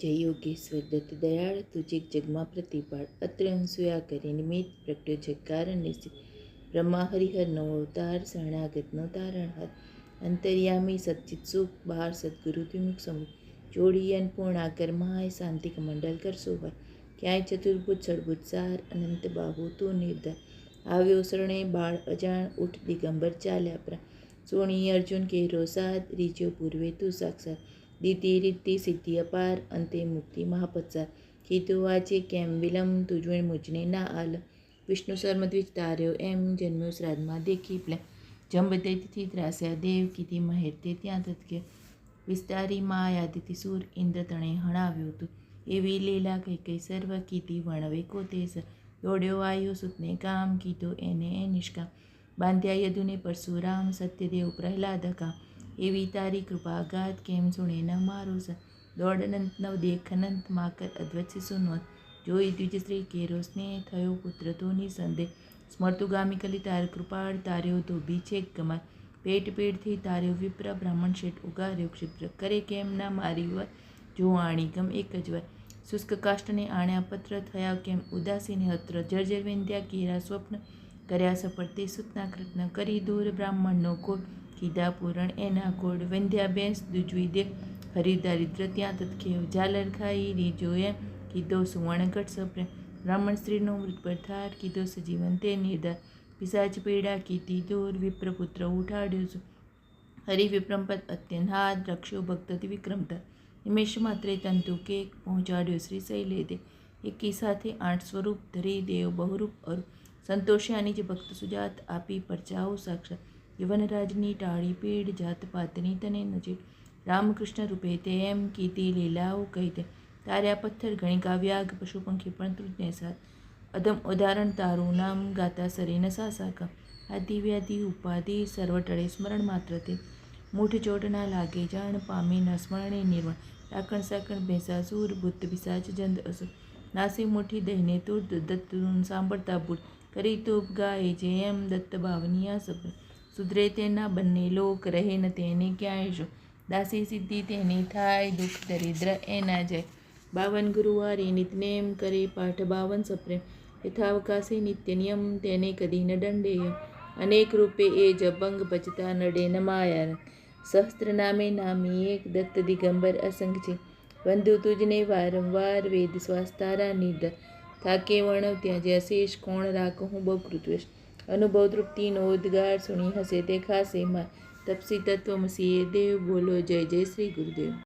જય યોગેશ્વર દત્ત દયાળ તુજિક જગમાં પ્રતિપાળ. અત્રે અંશુયા કરી નિમિત્ત પ્રગટ્યો જગકારણ નિશ્ચિત. બ્રહ્મા હરિહર નવ અવતાર, શરણાગતનો તારણહાર અંતર્યામી સચ્ચિત સુખ, બહાર સદગુરુ વિમુખ સમૂહ. જોડી અન્નપૂર્ણા મહાય શાંતિક મંડળ કરશો હોય ક્યાંય ચતુર્ભુજ સડભુજ સાર, અનંત બાહુ તું નિર્ધાર. આવ્યો શરણે બાળ અજાણ, ઉઠ દિગંબર ચાલ્યા પ્રા સોણી અર્જુન કે સાદ રીજ્યો પૂર્વે તું સાક્ષાત. દીતિ રીતિ સિદ્ધિ અપાર, અંતે મુક્તિ મહાપત્સાર. કીધું વાંચે કેમ? વિલંબ તુજવણ મુજને ના આલ. વિષ્ણુ શર્મદ્વિજ તાર્યો એમ, જન્મ્યો શ્રાદ્ધમાં દેખી પ્લે. જંબદૈત્યથી ત્રાસ્યા દેવ, કીધી મહેર તે ત્યાં તત્કે વિસ્તારી માયાદિતિ સૂર, ઇન્દ્ર તણે હણાવ્યું હતું એવી લીલા કઈ કઈ સર્વ, કીધી વણવે કોતે સર દોડ્યો આવ્યો સુતને કામ, કીધો એને એ નિષ્કામ. બાંધ્યા યદુને પરશુરામ, સત્યદેવ પ્રહલાદ કામ. એવી તારી કૃપાઘાત કેમ સુણે ન મારું દોડ અનંત નવ દેખ અનંત માકર અદ્વૈત શિશુ નોંધ જોઈ દ્વિજશ્રી કેરો સ્નેહ થયો, પુત્ર તો નિસંદેહ સ્મર્તુગામી કલી તાર કૃપાળ તાર્યો તો બીછેક ગમાર પેટ પેટથી તાર્યો, વિપ્ર બ્રાહ્મણ શેઠ ઉગાર્યો, ક્ષિપ્ર. કરે કેમ ના મારી વાર? જો આણી ગમ એક જ વાર. શુષ્ક કાષ્ટને આણ્યા પત્ર થયા કેમ? ઉદાસીને હત્ર. જર્જર વિંધ્યા કેરા સ્વપ્ન કર્યા સફળ. તે સુતના કૃત્ન કરી દૂર બ્રાહ્મણનો કોડ કીધા પૂરણ એના કોડ વંધ્યા બેસ, દુજવી દે હરિદારિદ્ર ત્યાં તત્ખેવ, ઝાલર ખાઈ રીજો એમ, કીધો સુવર્ણગઢ સપ્રેમ બ્રાહ્મણ સ્ત્રીનો મૃત પરથાર કીધો સજીવન તે નિર્ધાર. પિસાચ પીડા કીધી દૂર, વિપ્રપુત્ર ઉઠાડ્યો છું હરિ વિપ્રમપદ અત્યંત હાથ, રક્ષો ભક્તથી વિક્રમતા નિમેષ માત્રે તંતુ કેક પહોંચાડ્યો શ્રી શૈલે દે એકી સાથે આઠ સ્વરૂપ ધરી દેવ બહુરૂપ અરુ. સંતોષ્યાની જ ભક્ત સુજાત આપી પરચાઓ સાક્ષાત. યવનરાજની ટાળી પીડ જાત પાતની તને નજીક રામકૃષ્ણ રૂપે તેમ કીધી લીલાઓ કહી દે તાર્યા પથ્થર ગણિકા વ્યાગ પશુ પંખી, પણ તૃજને સાથ અધમ ઉદાહરણ, તારું નામ ગાતા સરીને ન સાસા આદિ વ્યાધિ, ઉપાધિ, સર્વટળે સ્મરણ માત્ર તે. મૂઠ ચોટ ના લાગે જાણ, પામી ન સ્મરણે નિર્વણ. ડાકણ સાકણ ભેંસાસુર ભૂત બિસાચ જંદ અસુર. નાસી મુઠ્ઠી દહીને તુર દત્ત સાંભળતા ભૂત કરી તુપ ગાય જે એમ દત્ત ભાવનીયા સબ સુધરે તેના બંને લોક રહે ન તેને ક્યાંય જો દાસી સિદ્ધિ તેની થાય, દુઃખ, દરિદ્ર એના જાય બાવન ગુરુવારે નિતનેમ કરે પાઠ બાવન સપ્રેમ. યથાવકાશે નિત્ય નિયમ તેને કદી ન દંડેય અનેક રૂપે એ જબંગ ભજતા નડે ન માયા સહસ્ત્ર નામે નામી એક દત્ત દિગંબર અસંગ છે. બંધુ તુજને વારંવાર વેદ શ્વાસ તારા નિર્ધર થાકે વર્ણવ ત્યાં જે અશેષ, કોણ રાખ હું બહુ કૃત્વેશ અનુભવ તૃપ્તિનો ઉદ્ગાર સુણી હશે તે ખાસે માં તપસી તત્વમસીએ દેવ બોલો જય જય શ્રી ગુરુદેવ.